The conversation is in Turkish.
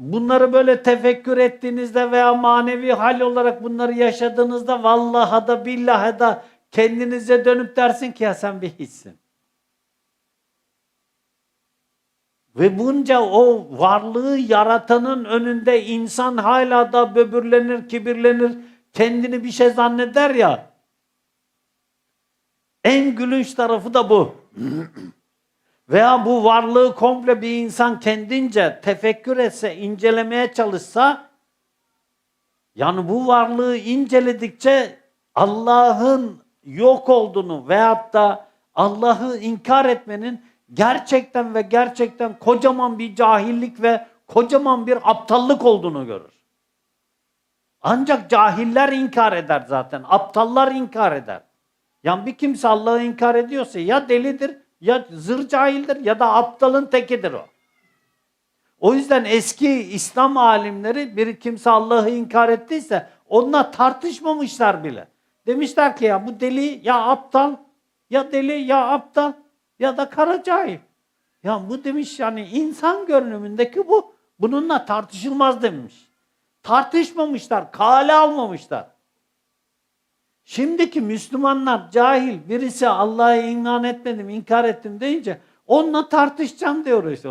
bunları böyle tefekkür ettiğinizde veya manevi hal olarak bunları yaşadığınızda vallahi da billahi da kendinize dönüp dersin ki ya sen bir hiçsin. Ve bunca o varlığı yaratanın önünde insan hala da böbürlenir, kibirlenir, kendini bir şey zanneder ya. En gülünç tarafı da bu. Veya bu varlığı komple bir insan kendince tefekkür etse, incelemeye çalışsa, yani bu varlığı inceledikçe Allah'ın yok olduğunu veyahut da Allah'ı inkar etmenin gerçekten ve gerçekten kocaman bir cahillik ve kocaman bir aptallık olduğunu görür. Ancak cahiller inkar eder zaten. Aptallar inkar eder. Yani bir kimse Allah'ı inkar ediyorsa ya delidir, ya zır cahildir ya da aptalın tekidir o. O yüzden eski İslam alimleri bir kimse Allah'ı inkar ettiyse onunla tartışmamışlar bile. Demişler ki ya bu deli ya aptal ya deli ya aptal ya da kara cahil. Ya bu demiş yani insan görünümündeki bu. Bununla tartışılmaz demiş. Tartışmamışlar, kale almamışlar. Şimdiki Müslümanlar cahil birisi Allah'a iman etmedim, inkar ettim deyince onunla tartışacağım diyor işte.